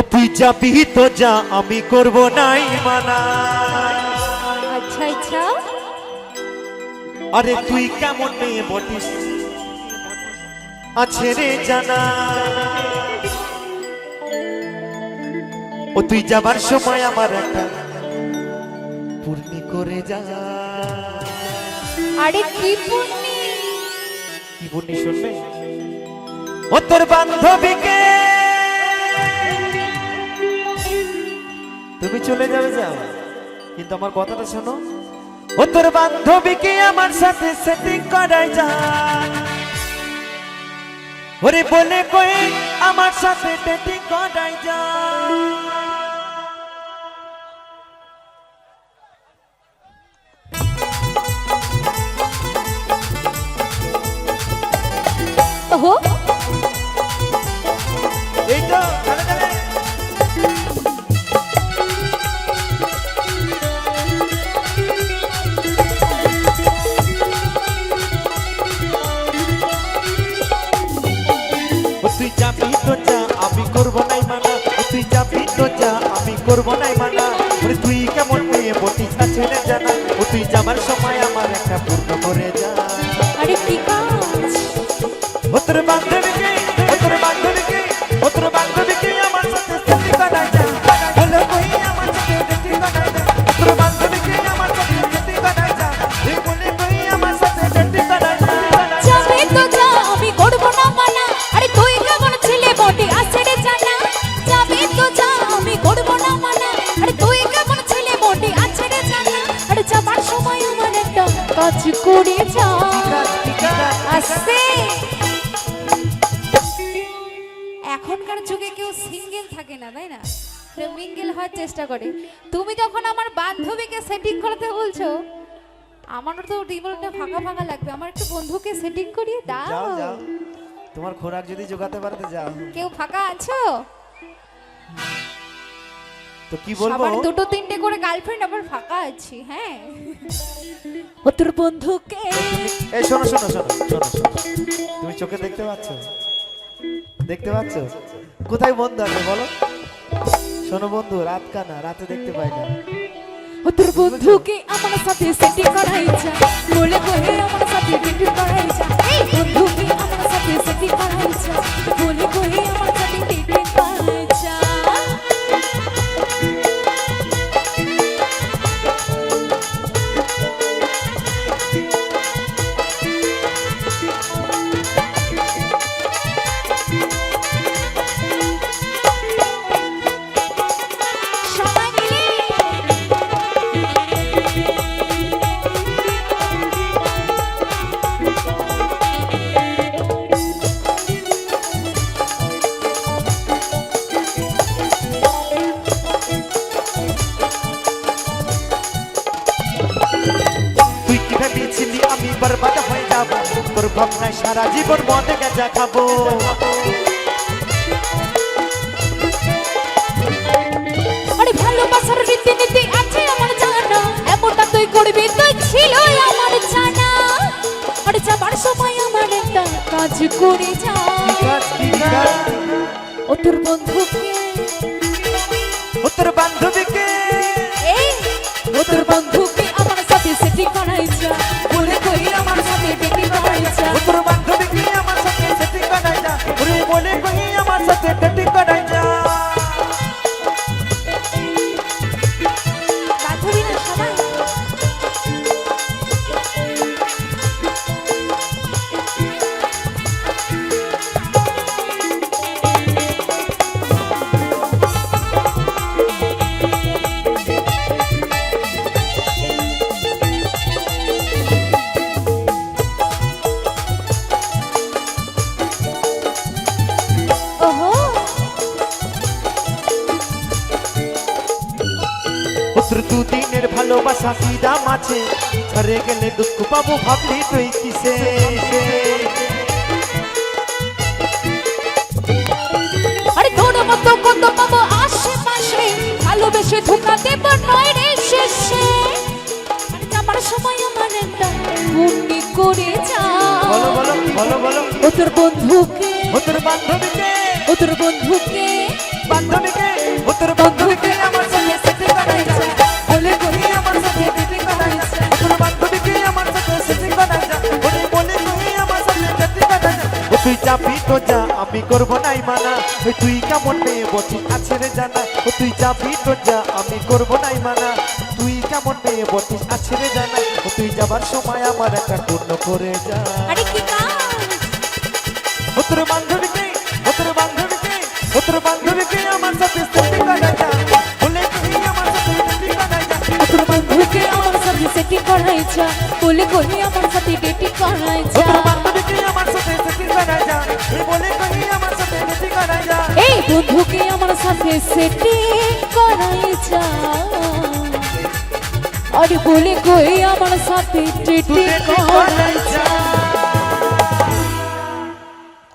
ও তুই যাবি তো যা আমি করব নাই মানা আচ্ছা আচ্ছা। আরে তুই কেমন মেয়ে বটিস? আছে রে জানা। ও তুই যাবার সময় আমার একটা পূর্ণি করে যা। আরে কি পুণ্যি কি পূর্ণি শুনবে? ও তোর বান্ধবীকে তুমি চলে যাবে যাও কিন্তু আমার কথাটা শোনো। ও তোর বান্ধবীকে আমার সাথে সেটিং করাই যা। ওরে বলে কই আমার সাথে ডেটিং করাই যা। ওহো ও তুই কাজ করে যা। আসছে এখনকার যুগে কেউ সিঙ্গেল থাকে না তাই না? মিঙ্গেল হওয়ার চেষ্টা করে। তুমি যখন আমার বান্ধবীকে সেটিং করতে বলছো আমারও তো টেবিলটা ফাঁকা ফাঁকা লাগবে। আমার একটু বন্ধুকে সেটিং করিয়ে দাও। তোমার খোরাক যদি জোগাতে পারতে যাও। কেউ ফাঁকা আছো? তো কি বলব? সবার দুটো তিনটে করে গার্লফ্রেন্ড আবার ফাঁকা আছি হ্যাঁ। ও তোর বন্ধুকে। এই শোনো শোনো শোনো শোনো শোনো। তুমি চোখে দেখতে পাচ্ছ? দেখতে পাচ্ছ? কোথায় বন্ধু আছে বলো? শোনো বন্ধু রাত কানা রাতে দেখতে পাই না। ও তোর বন্ধুকে আমার সাথে সেটিং করাই যা। বলে কহে আমার সাথে সেটিং করাই যা। তুই কি ভেবেছিলি আমি বরবাদ হয়ে যাব। তোর ভাবনায় সারা জীবন মদে গেজা খাব। আরে ভালোবাসার রীতিনীতি আছে আমার জানা। এমনটা তুই করবি তুই ছিল আমার জানা। আরে যাবার সময় আমার একটা কাজ করে যা? ও তোর বন্ধুকে। ও তোর বান্ধবীকে। ও তোর বন্ধুকে। আমার সাথে সেটি করাই যা বলে কই আমার সাথে ডেকে করাই ভালোবাসা কি দাম আছে ঝরে গেলে দুঃখ পাবো ভাবলি তুই কিসে? আরে তোর মতো কত পাবো আশেপাশে? ভালোবেসে ধোকা দেব নয় রে শেষে। আরে যাবার সময় আমার একটা মুন্ডি করে যা। বলো বলো বলো বলো। ও তোর বন্ধুকে। ও তোর বান্ধবীকে। ও তোর বন্ধুকে। বান্ধবীকে ও তোর বান্ধবীকে আমি করব নাই মানা। ওই তুই কেমন মেয়ে বটি আছে রে জানা। ও তুই যাবি তো যা আমি করব নাই মানা। তুই কেমন মেয়ে বটি আছে রে জানা। ও তুই যাবার সময় আমার একটা পূর্ণ করে যা। আরে কি ও তোর বান্ধবীকে ও তোর বান্ধবীকে ও তোর বান্ধবীকে আমার সাথে সেটি যা। বলে আমার সাথে সেটি করাই যা। ও তোর বন্ধুকে আমার সাথে সেটি করাই যা। বলে আমার সাথে ডেটি করাই যা। বন্ধুকে আমার সাথে সেটি করাই যা। আরে বলে কই আমার সাথে ডেটি করাই যা।